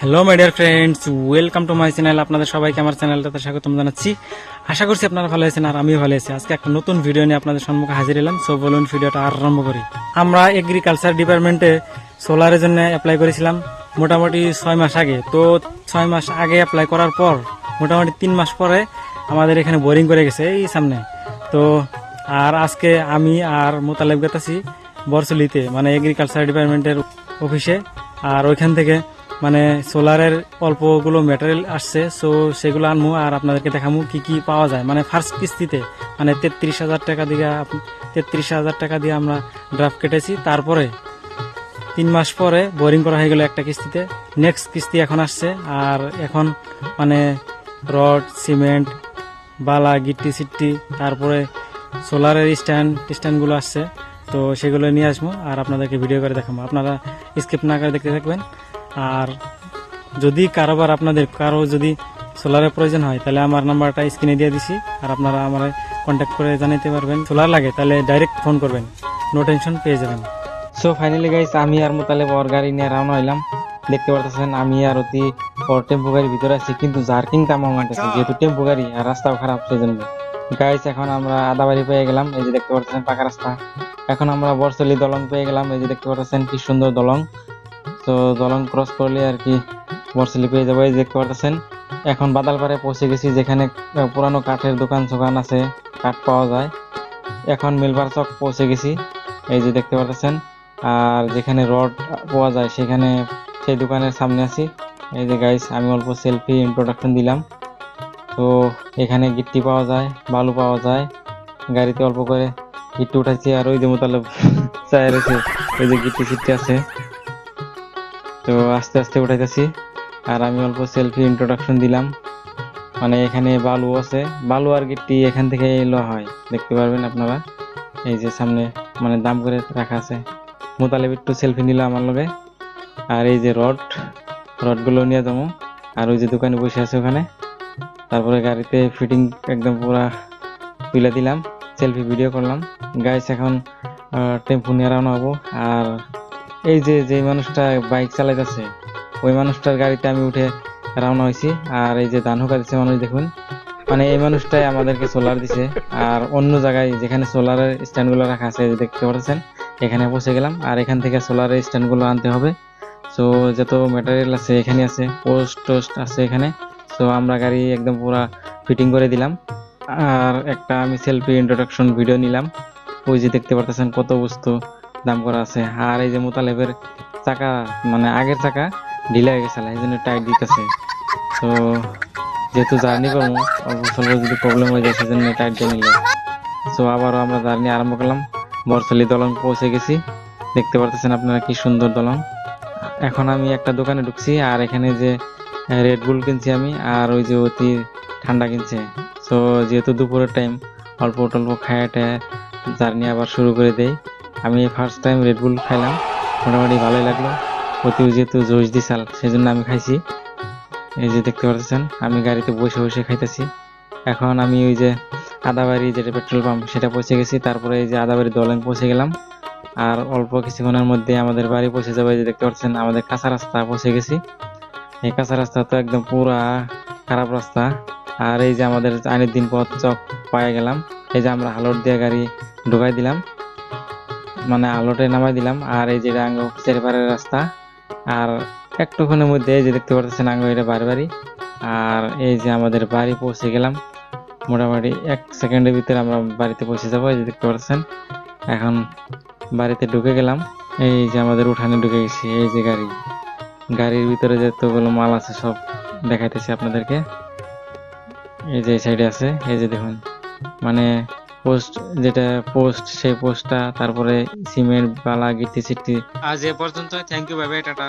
Hello my dear friends welcome to my channel আপনাদের সবাইকে আমার চ্যানেলটাতে স্বাগতম জানাচ্ছি। আশা করছি আপনারা ভালো আছেন আর আমিও ভালো আছি। আজকে একটা নতুন ভিডিও নিয়ে আপনাদের সম্মুখে হাজির এলাম। সো বলুন ভিডিওটা আরম্ভ করি। আমরা এগ্রিকালচার ডিপার্টমেন্টে সোলারের জন্য অ্যাপ্লাই করেছিলাম মোটামুটি ছয় মাস আগে। তো ছয় মাস আগে অ্যাপ্লাই করার পর, মোটামুটি তিন মাস পরে আমাদের এখানে বোরিং করে গেছে এই সামনে। তো আর আজকে আমি আর মোতালেব গেতাছি বরসলিতে মানে এগ্রিকালচার ডিপার্টমেন্টের অফিসে আর ওইখান থেকে মানে সোলারের অল্পগুলো ম্যাটেরিয়াল আসছে সো সেগুলো আনব আর আপনাদেরকে দেখাবো কি কি পাওয়া যায়। মানে ফার্স্ট কিস্তিতে মানে তেত্রিশ হাজার টাকা দিয়ে তেত্রিশ হাজার টাকা দিয়ে আমরা ড্রাফট কেটেছি। তারপরে তিন মাস পরে বোরিং করা হয়ে গেল একটা কিস্তিতে। নেক্সট কিস্তি এখন আসছে আর এখন মানে রড সিমেন্ট বালা, গিট্টি, সিট্টি, তারপরে সোলারের স্ট্যান্ড স্ট্যান্ডগুলো আসছে। তো সেগুলো নিয়ে আসব আর আপনাদেরকে ভিডিও করে দেখাবো আপনারা স্কিপ না করে দেখতে থাকবেন। আর যদি কারোবার আপনাদের কারও যদি সোলারের প্রয়োজন হয় তাহলে আমার নাম্বারটা স্ক্রিনে দিয়ে দিছি। আর আপনারা আমার কন্ট্যাক্ট করে জানাতে পারবেন। সোলার লাগে তাহলে ডাইরেক্ট ফোন করবেন। নো টেনশন পেয়ে যাবেন। সো ফাইনালি গাইস আমি আর মোতালেব ওর গাড়ি নিয়ে রওনা হইলাম। দেখতে পারতেছেন আমি আর অতি ওর টেম্পো গাড়ির ভিতরে আছি কিন্তু জার্কিং কামা মানতেছে যেহেতু টেম্পো গাড়ি আর রাস্তাও খারাপ সেই জন্য গাইস এখন আমরা আদাবাড়ি পেয়ে গেলাম এই যে দেখতে পারতেছেন পাকা রাস্তা। এখন আমরা বরসলি দলং পেয়ে গেলাম এই যে দেখতে পারতেছেন কি সুন্দর দলং। তো দলং ক্রস করলে আর কি বরসলি পেয়ে যাব, এই দেখতে পাচ্ছেন এখন বাদালপাড়ে পৌঁছে গেছি, যেখানে পুরানো কাঠের দোকান সোকান আছে, কাঠ পাওয়া যায়। এখন মিলবার চক পৌঁছে গেছি, এই যে দেখতে পাচ্ছেন আর যেখানে রড পাওয়া যায়, সেখানে সেই দোকানের সামনে আছি। এই যে গাইস আমি অল্প সেলফি ইন্ট্রোডাকশন দিলাম। তো এখানে গিট্টি পাওয়া যায়, বালু পাওয়া যায়, গাড়িতে অল্প করে গিট্টি উঠাইছি, আর ওই যে মোতালেব চায় রয়েছে ওই যে গিট্টি সিট্টি আছে। তো আস্তে আস্তে উঠাইতেছি। আর আমি অল্প সেলফি ইন্ট্রোডাকশন দিলাম। মানে এখানে বালু আছে। বালু আর গিট্টি এখান থেকে এলো হয়। দেখতে পারবেন আপনারা। এই যে সামনে মানে দাম করে রাখা আছে। মোতালেব একটু সেলফি নিল আমার লগে। আর এই যে রড, রডগুলো নিয়ে যাব। আর ওই যে দোকানে বসে আছে ওখানে। তারপরে গাড়িতে ফিটিং একদম পুরা তুলে দিলাম। সেলফি ভিডিও করলাম। গাইস এখন টেম্পু নিয়ে রওনা হব। আর এই যে যে মানুষটা বাইক চালাইতেছে, ওই মানুষটার গাড়িতে আমি উঠে রওনা হয়েছি আর এই যে ধান হুকা দিচ্ছে মানুষ দেখুন। মানে এই মানুষটাই আমাদেরকে সোলার দিছে। আর অন্য জায়গায় যেখানে সোলারের স্ট্যান্ডগুলো রাখা আছে দেখতে পাচ্ছেন, এখানে পৌঁছে গেলাম। আর এখান থেকে সোলারের স্ট্যান্ডগুলো আনতে হবে। সো যত ম্যাটেরিয়াল আছে, এখানে আছে পোস্ট টোস্ট আছে এখানে। সো আমরা গাড়ি একদম পুরা ফিটিং করে দিলাম। আর একটা আমি সেলফি ইন্ট্রোডাকশন ভিডিও নিলাম। ওই যে দেখতে পারতেছেন কত বস্তু। দাম করা আছে। আর এই যে মোতালেবের চাকা মানে আগের চাকা ঢিলা হয়ে গেছে, এই জন্য টাইট দিতেছে। তো যেহেতু জার্নি করব, অল্প যদি প্রবলেম হয়ে যায়, সেজন্য টাইট দিয়ে নিল। সো আবারও আমরা জার্নি আরম্ভ করলাম। বরসলি দলং পৌঁছে গেছি। দেখতে পারতেছেন আপনারা কি সুন্দর দলং। এখন আমি একটা দোকানে ঢুকছি, আর এখানে যে রেড বুল কিনছি আমি, আর ওই যে অতি ঠান্ডা কিনছে। সো যেহেতু দুপুরের টাইম অল্প টল্প খায় জার্নি আবার শুরু করে দেই। আমি ফার্স্ট টাইম রেড বুল খাইলাম। মোটামুটি ভালোই লাগল। অতি যেহেতু জোশ দিশাল সেই জন্য আমি খাইছি। এই যে দেখতে পাচ্ছেন আমি গাড়িতে বসে বসে খাইতেছি। এখন আমি ওই যে আদাবাড়ি যেটা পেট্রোল পাম্প, সেটা পৌঁছে গেছি। তারপরে এই যে আদাবাড়ি দলেন পৌঁছে গেলাম। আর অল্প কিছুক্ষণের মধ্যে আমাদের বাড়ি পৌঁছে যাবে। যে দেখতে পাচ্ছেন আমাদের কাঁচা রাস্তা পৌঁছে গেছি। এই কাঁচা রাস্তা তো একদম পুরা খারাপ রাস্তা। আর এই যে আমাদের আইনের দিন পথ চক পায়ে গেলাম। এই যে আমরা হালট দিয়ে গাড়ি ঢুকাই দিলাম। মানে আলোটে নামাই দিলাম, আর এই যে আঙ্গ চেরপাড়ের রাস্তা, আর একটুক্ষণের মধ্যে এই যে দেখতে পাচ্ছেন আঙ্গ এটা বাড়ি, আর এই যে আমাদের বাড়ি পৌঁছে গেলাম। মোটামুটি এক সেকেন্ডের ভিতরে আমরা বাড়িতে পৌঁছে যাব, এই যে দেখতে পাচ্ছেন এখন বাড়িতে ঢুকে গেলাম, এই যে আমাদের উঠানে ঢুকে গেছি, এই যে গাড়ি। গাড়ির ভিতরে যতগুলো মাল আছে সব দেখাইতেছি আপনাদেরকে। এই যে সাইডে আছে, এই যে দেখুন মানে পোস্ট যেটা পোস্ট সেই পোস্টটা তারপরে সিমেন্ট বালা গিটি সিটি আজ এ পর্যন্ত thank you bye bye tata.